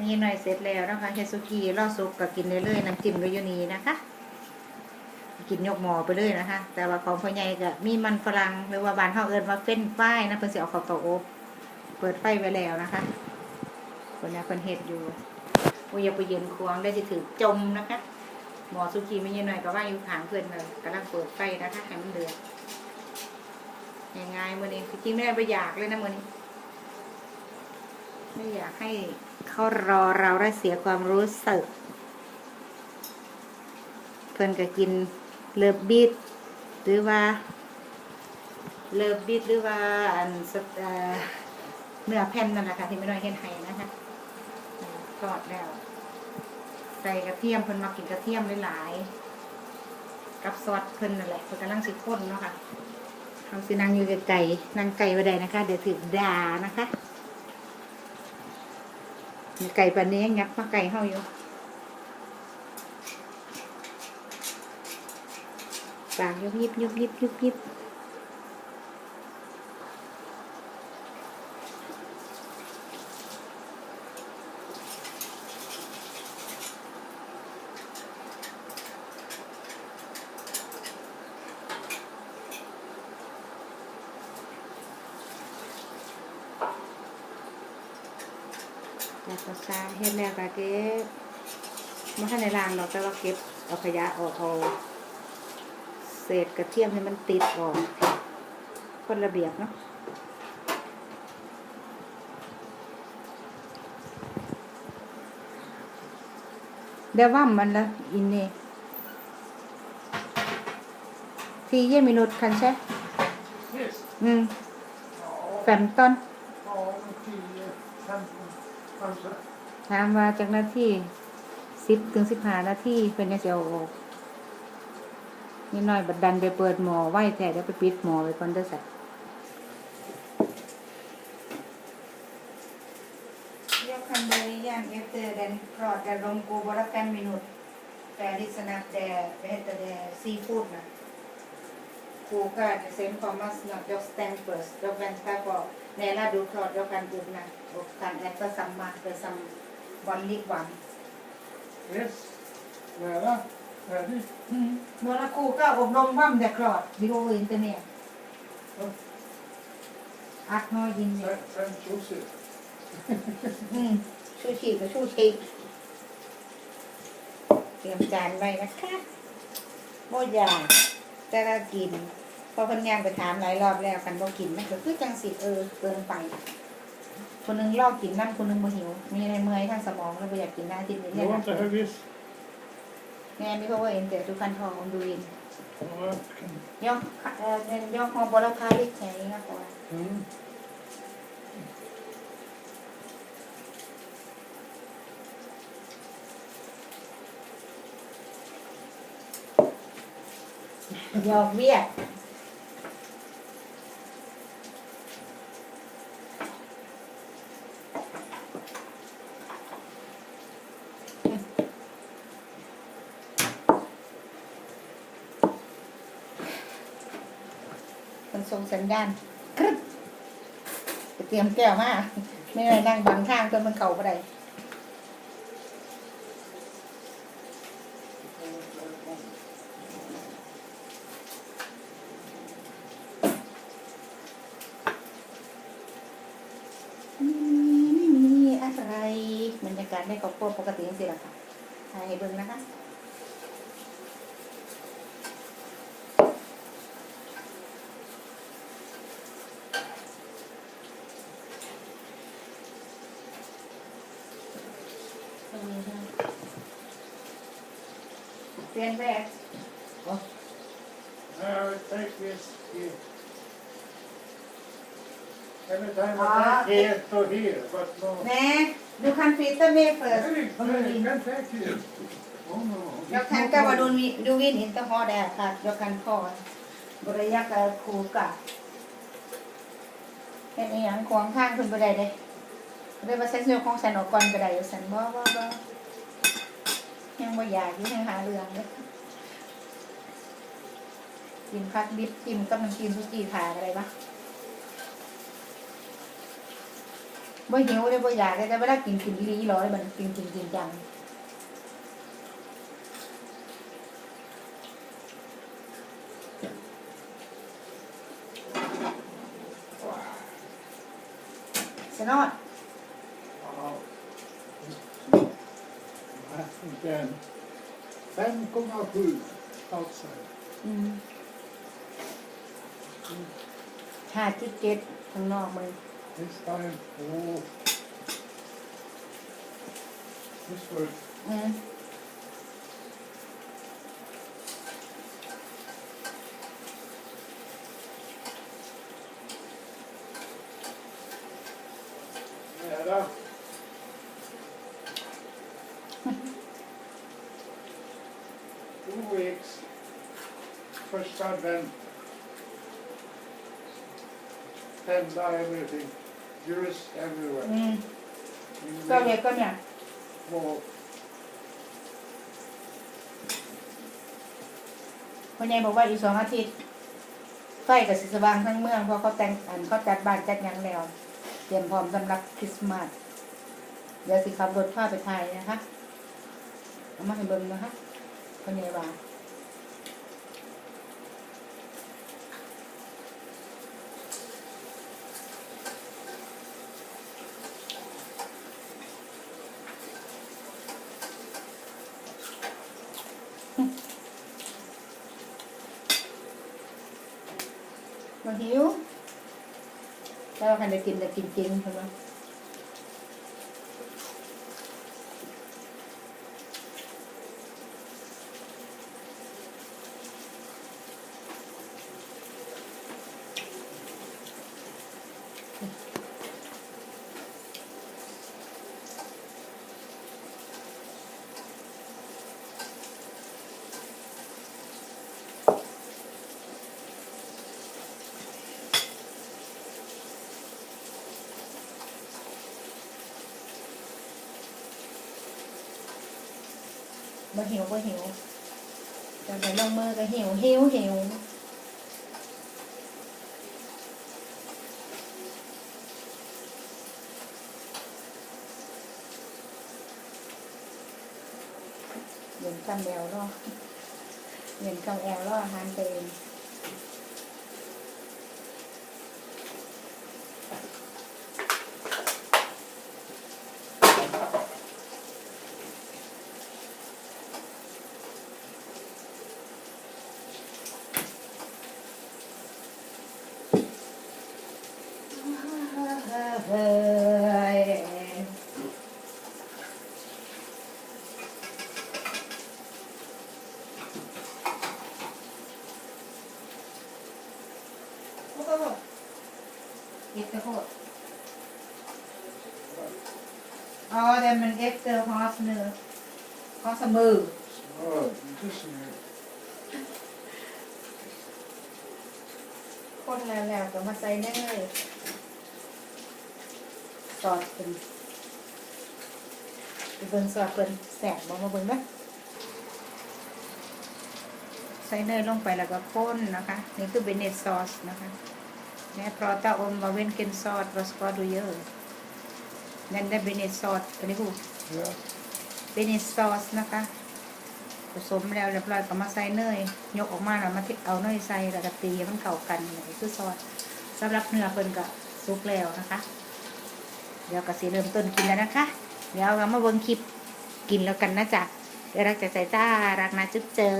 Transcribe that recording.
นี่หน่อยเสร็จแล้วนะคะเฮซุกิรอซุปก็กินได้เลยน้ำจิ้มก็อยู่นี่นะคะ กินยกหมอไปเลยนะคะ แต่ว่าของพ่อใหญ่ก็มีมันฝรั่งหรือว่าบานเฮาวเอิ้นว่าเฟ้นไฟรายนะเพิ่นสิเอาข้าเตาอบเปิดไฟไว้แล้วนะคะคนนี้เพิ่นเฮ็ดอยู่โอ้ยอย่าไปยืนควงได้สิถือจมนะคะ หมอสุกีไม่ยืนหน่อยก็ว่างอยู่ข้างเพิ่อนเลยกำลังเปิดไฟนะคะให้มันเดือดง่ายๆมื้อนี้จริงไม่ได้ไปอยากเลยนะมื้อนี้ ไม่อยากให้ เขารอเราได้เสียความรู้สึก เพื่อนก็กินเลิฟบิดหรือว่า เลิฟบิดหรือว่าอันสเอ่อเนื้อแผ่นนั่นแหละค่ะที่ไม่น้อยเห็นไห้นะคะทอดแล้ว ใส่กระเทียมเพิ่นมากินกระเทียมหลายๆกับซอสเพิ่นนั่นแหละเพิ่นกำลังสิข้นเนาะค่ะเขาสินั่งอยู่ไกลๆนั่งไกลไ่ได้นะคะ เดี๋ยวถือด่านะคะ มีไก่ปานนี้ยงยับมาไก่เฮาอยู่ปากยุบยิบยุบยิบยุบยิบ แล้วก็ซาเฮ็ดแล้วก็เก็บมาให้ในรางดอกแต่ว่าเก็บเอาขยะออกเอาเศษกระเทียมให้มันติดออกคนระเบียบเนาะเดี๋ยวว่ามันละอินนี่ทีเยมินุษคันใช่ Yes. อืม Ja, แฟมต้น ถามว่าจากนาที่สิบถึงสิบห้านาทีเพิ่นจะเอาออกนี่น้อยบัดดันไปเปิดหมอไหว้แท้เดี๋ยวไปปิดหมอไว้ก่อนเด้อสัตว์ยกคันเบริยานเอฟเตอร์เดนครอดแต่ลงกูบรักกันมินุษแต่ดิสนับแดเบเตอร์แดซีฟู้ดนะ กูก็จะเซ็นคอมมัสนับยกสแตนเฟิร์สยกแวนสตาบอกในลาดูคลอดยกกันอุดนะอกกันแอดก็ซัมมาเปซัมบอลลิกวัน Yes. Nära. Färdig. อืมเมื่อละครูก็อบรมว่ำแต่คลอดวิโออินเทอร์เน็ตอัดน้อยยินอยู่ Fem, fem tjosi. อืมชูชีกับชูชีเตรียมจานไว้นะคะโมยา แต่ละกินเพอเพันยางไปถามหลายรอบแล้วกันบ่กินมันก็คือจังสิเออเกินไป คนหนึงลอกกินน้ำคนหนึงบ่หิว มีอะไรเมื่อยทางสมองแล้วบ่อยากกินหน้าที่นี้ Det เนี่ย var นะ inte högvis. แม่มีเพราะว่าเอ็นแต่ทุกคันทองดูอิน Ja. ย่อเอ่อย่อฮอบอลคาลิกแข็งนะก่อน Mm. ยอกเบี้ยมันส่งสัญญาณกรึ๊บเตรียมแก้วมาไม่ได้นั่งบังทางจนมันเข่าไปได้ไม่มีอะไรบรรยากาศ ในครอบครัวปกติจริงๆละค่ะถ่ายให้เบิ่งนะคะตรงนี้ได้เปลี่ยนแบบ Now I take this here. Every time Ah, I take here to here, but no. แม่ ดูคันฟิลเตอร์เมเฟิร์ส Hey, I can take here. Oh no. ยกคันก็ว่าดูมีดูวินอินเตอร์ฮอดแอร์ค่ะยกคันคอนบริยักกับครูกะเป็นอหย่างควงข้างคุณบ่ได้เด้เรียกว่าเซ็นซ์ของฉันออกก่อนก็ได้อยู่ฉันบ่บ่บ่ยังบ่อยากอยู่ยังหาเรื่องเลยกินพักดิบกินกับน้ำกินสุกี้ทาอะไรบ้าง บ่หิวเลยบ่อยากเลยแต่เวลากินกินอีลีร้อยมันกินกินจริงจังสนอด And then, fem komma sju outside. ห้าจุดเจ็ดข้างนอกมัน This time, oh. This was อืม nära. Two weeks. First advent. Panda everything. Jurist everywhere. อืม In ก็เรียกก็เนี่ย More. พ่อใหญ่บอกว่าอีกสองอาทิตย์ ไฟกับสิสว่างทั้งเมืองเพราะเขาแต่งอันเขาจัดบ้านจัดหยังแล้ว เตรียมพร้อมสำหรับคริสต์มาสเดี๋ยวสิขับรถพาไปไทยนะคะเอามาให้เบิ่งนะคะพ่อใหญ่ว่า มาหิวแต่ว่าใครได้กินแต่กินจริงใช่ไหม บ่หิวก็หิวแต่ไปลงมือก็หิวหิวหิวเหมือนกำแอลรอเหมือนกำแอลรออาหารเต็ม เฮ้ยโอ้โหอีกตะโคดอ๋อแต่มันเอ็กเตอร์ฮอสเนอร์ฮอสมือ Oh, this is คนแล้วแล้วก็มาใส่เนยซ อสเป็นไปเบิ่งซอสเป็นแสบบ่มาเบิ่งเด้อใส่เนยลงไปแล้วก็ข้นนะคะ นี่คือเบเนตซอสนะคะแม่พรอตาอมมาเว้นกินซอสวอสกอดูเยอะนั่นได้เบเนตซอสอันนี้หู yeah. เบเนตซอสนะคะ ผสมแล้วเรียบร้อยก็มาใส่เนยยกออกมาแล้วมาเทเอาเนยใส่แล้วก็ตีมันเข้ากันนี่คือซอสสำหรับเนื้อเพิ่นก็สุกแล้วนะคะ เดี๋ยวก็สิเริ่มต้นกินแล้วนะคะ เดี๋ยวเรามาเบิ้งคลิปกินแล้วกันนะจ๊ะเดี๋ยวรักจะใจจ้ารักนะจุ๊บเจอ